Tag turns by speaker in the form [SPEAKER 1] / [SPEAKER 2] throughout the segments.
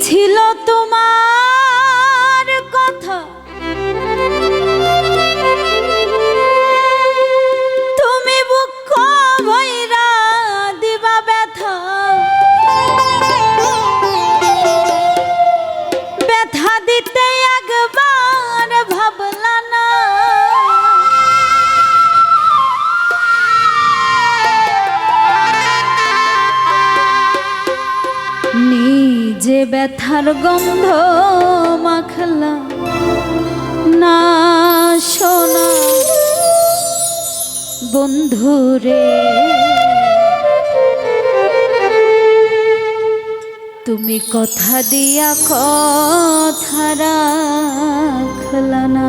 [SPEAKER 1] ছিল তাহার গন্ধ মাখলা না সোনা। বন্ধুরে তুমি কথা দিয়া কথা রাখলা না।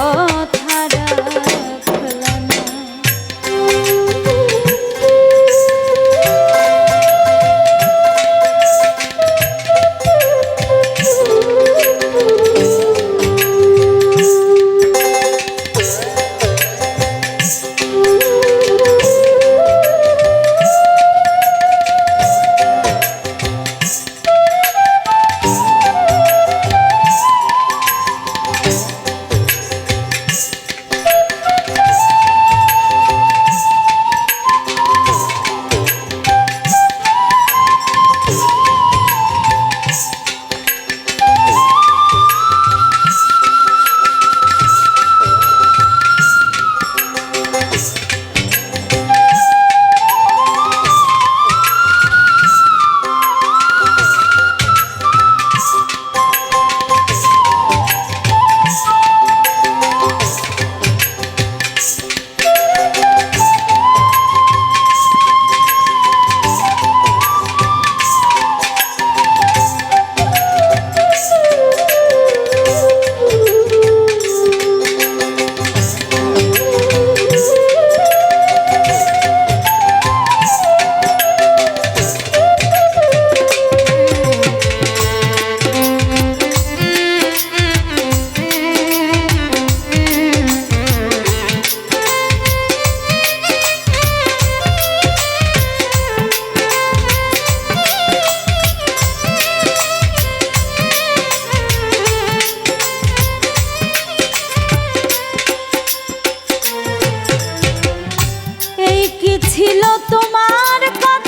[SPEAKER 1] Oh. ছিল তোমার কথা।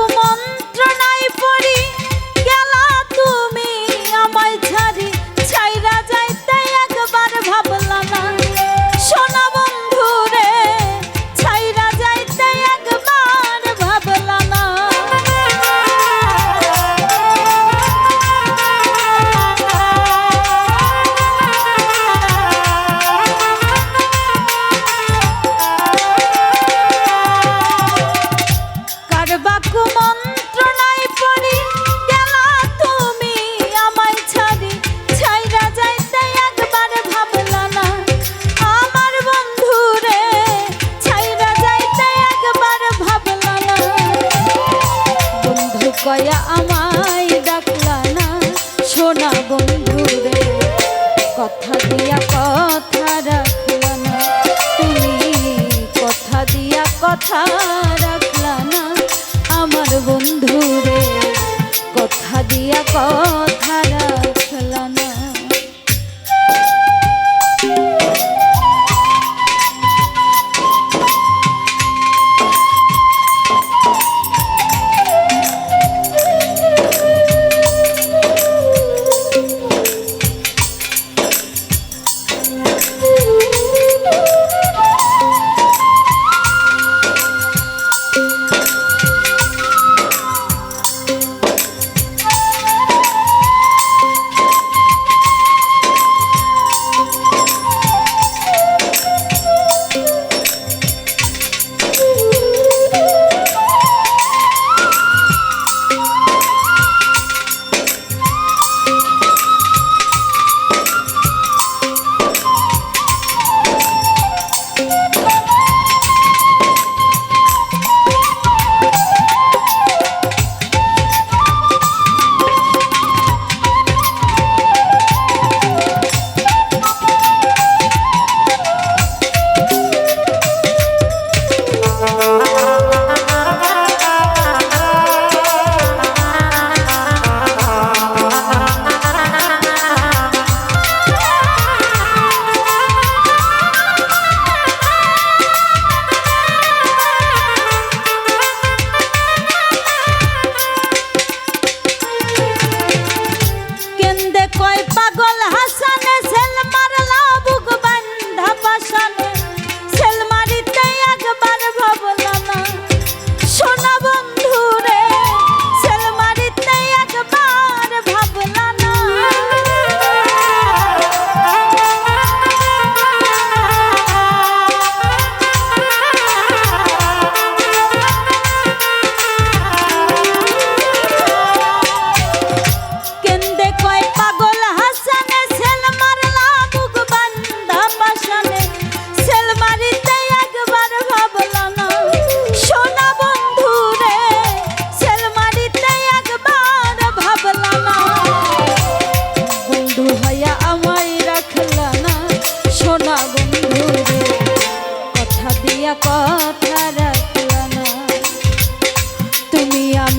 [SPEAKER 1] Come on.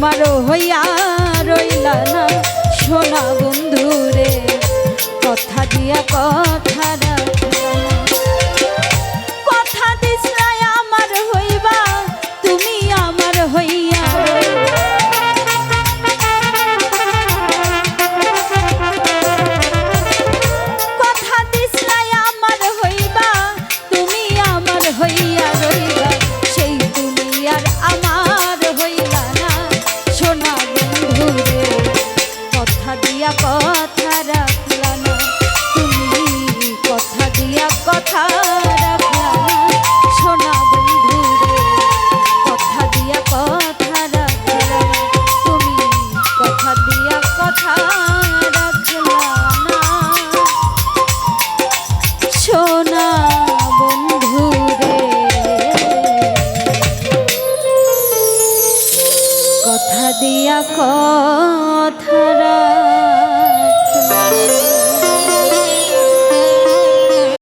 [SPEAKER 1] মারো হইয়া রইলা না সোনা বন্ধুরে কথা দিয়া কথা